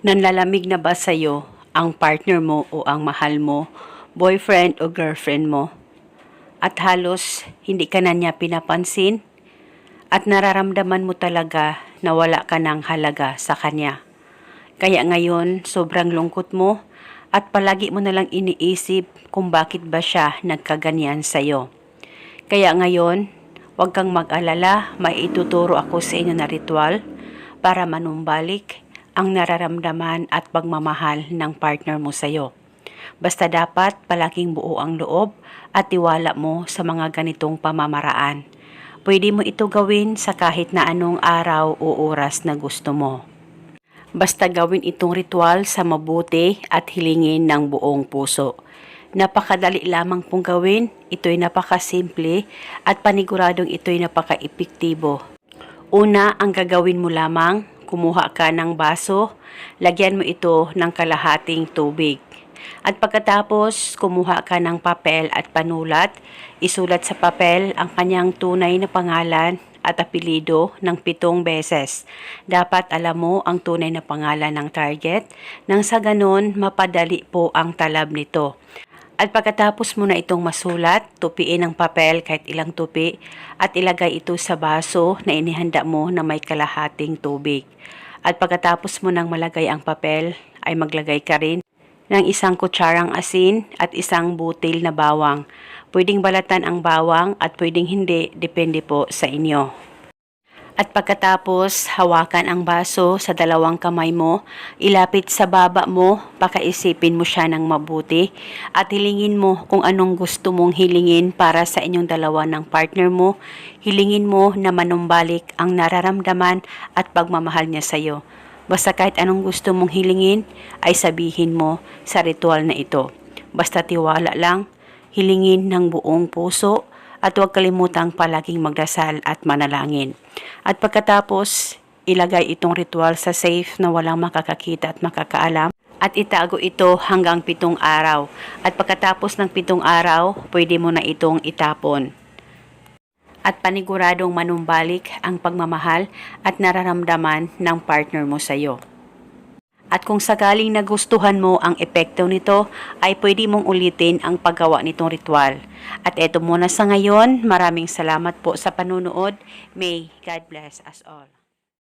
Nanlalamig na ba sa'yo ang partner mo o ang mahal mo, boyfriend o girlfriend mo? At halos hindi ka na niya pinapansin? At nararamdaman mo talaga na wala ka ng halaga sa kanya? Kaya ngayon, sobrang lungkot mo at palagi mo nalang iniisip kung bakit ba siya nagkaganyan sa'yo. Kaya ngayon, huwag kang mag-alala, may ituturo ako sa inyo na ritual para manumbalik ang nararamdaman at pagmamahal ng partner mo sa'yo. Basta dapat palaging buo ang loob at tiwala mo sa mga ganitong pamamaraan. Pwede mo ito gawin sa kahit na anong araw o oras na gusto mo. Basta gawin itong ritual sa mabuti at hilingin ng buong puso. Napakadali lamang pong gawin, ito'y napakasimple at paniguradong ito'y napaka-epektibo. Una, ang gagawin mo lamang, kumuha ka ng baso, lagyan mo ito ng kalahating tubig. At pagkatapos, kumuha ka ng papel at panulat, isulat sa papel ang kanyang tunay na pangalan at apelido ng pitong beses. Dapat alam mo ang tunay na pangalan ng target nang sa ganon mapadali po ang talab nito. At pagkatapos mo na itong masulat, tupiin ang papel kahit ilang tupi at ilagay ito sa baso na inihanda mo na may kalahating tubig. At pagkatapos mo nang malagay ang papel, ay maglagay ka rin ng isang kutsarang asin at isang butil na bawang. Pwedeng balatan ang bawang at pwedeng hindi, depende po sa inyo. At pagkatapos, hawakan ang baso sa dalawang kamay mo, ilapit sa baba mo, pakaisipin mo siya ng mabuti, at hilingin mo kung anong gusto mong hilingin para sa inyong dalawa ng partner mo. Hilingin mo na manumbalik ang nararamdaman at pagmamahal niya sa iyo. Basta kahit anong gusto mong hilingin, ay sabihin mo sa ritual na ito. Basta tiwala lang, hilingin ng buong puso, at huwag kalimutang palaging magdasal at manalangin. At pagkatapos, ilagay itong ritual sa safe na walang makakakita at makakaalam at itago ito hanggang pitong araw. At pagkatapos ng pitong araw, pwede mo na itong itapon. At paniguradong manumbalik ang pagmamahal at nararamdaman ng partner mo sa iyo. At kung sakaling nagustuhan mo ang epekto nito, ay pwede mong ulitin ang paggawa nitong ritual. At eto muna sa ngayon, maraming salamat po sa panunood. May God bless us all.